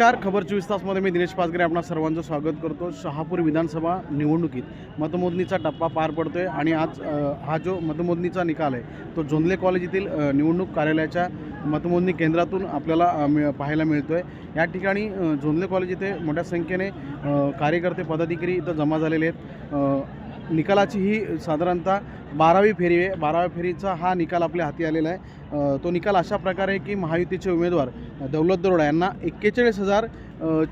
नमस्कार. खबर चोवीस तासमध्ये मी दिनेश पाचगरे आपणा सर्वांचं स्वागत करतो. शहापूर विधानसभा निवडणुकीत मतमोजणीचा टप्पा पार पडतोय आणि आज हा जो मतमोजणीचा निकाल आहे तो जोंधले कॉलेज येथील निवडणूक कार्यालयाच्या मतमोजणी केंद्रातून आपल्याला मिळ पाहायला मिळतोय. या ठिकाणी जोंधले कॉलेज इथे मोठ्या संख्येने कार्यकर्ते पदाधिकारी इथं जमा झालेले आहेत. निकालाची ही साधारणतः बारावी फेरी आहे. बाराव्या फेरीचा हा निकाल आपल्या हाती आलेला आहे. तो निकाल अशा प्रकारे की महायुतीचे उमेदवार दौलत दरोडा यांना एक्केचाळीस हजार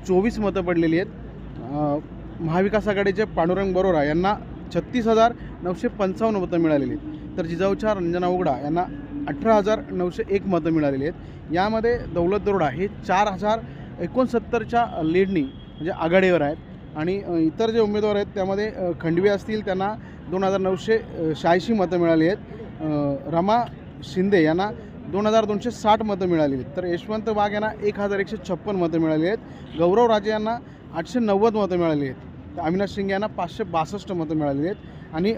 चोवीस मतं पडलेली आहेत. महाविकास आघाडीचे पांडुरंग बरोरा यांना छत्तीस हजार नऊशे पंचावन्न मतं मिळालेली आहेत. तर जिजाऊच्या रंजना उगडा यांना अठरा हजार नऊशे एक मतं मिळालेली आहेत. यामध्ये दौलत दरोडा हे चार हजार एकोणसत्तरच्या लीडनी म्हणजे आघाडीवर आहेत. आणि इतर जे उमेदवार आहेत त्यामध्ये खंडवी खंडवे असतील त्यांना दोन हजार नऊशे शहाऐंशी मतं मिळाली आहेत. रमा शिंदे यांना दोन हजार दोनशे साठ मतं मिळाली आहेत. तर यशवंत वाघ यांना एक हजार एकशे छप्पन मतं मिळाली आहेत. गौरव राजे यांना आठशे नव्वद मतं मिळाली आहेत. तर अविनाश शिंगे यांना पाचशे बासष्ट मतं मिळालेली आहेत. आणि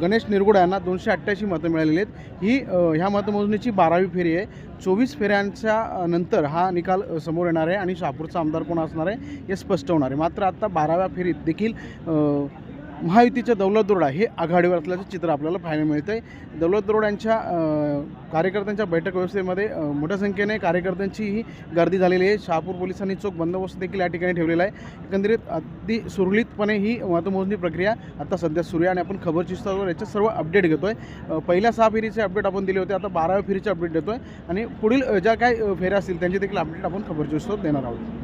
गणेश निरगुडा यांना दोनशे अठ्ठ्याऐंशी मतं मिळालेली आहेत. ही ह्या मतमोजणीची बारावी फेरी आहे. चोवीस फेऱ्यांच्या नंतर हा निकाल समोर येणार आहे आणि शहापूरचा आमदार कोण असणार आहे हे स्पष्ट होणार आहे. मात्र आत्ता बाराव्या फेरीत देखील महायुतीच्या दौलत दरोडा हे आघाडीवर असल्याचं चित्र आपल्याला पाहायला मिळतं आहे दौलत दरोड यांच्या कार्यकर्त्यांच्या बैठक व्यवस्थेमध्ये मोठ्या संख्येने कार्यकर्त्यांची ही गर्दी झालेली आहे. शहापूर पोलिसांनी चोख बंदोबस्त देखील या ठिकाणी ठेवलेला आहे. एकंदरीत अगदी सुरळीतपणे ही मतमोजणी प्रक्रिया आता सध्या सुरू आहे आणि आपण खबरची स्तरावर याचे सर्व अपडेट घेतो आहे पहिल्या सहा फेरीचे अपडेट आपण दिले होते आता बाराव्या फेरीचे अपडेट देतो आहे आणि पुढील ज्या काही फेऱ्या असतील त्यांचे देखील अपडेट आपण खबरची चिस्तावर देणार आहोत.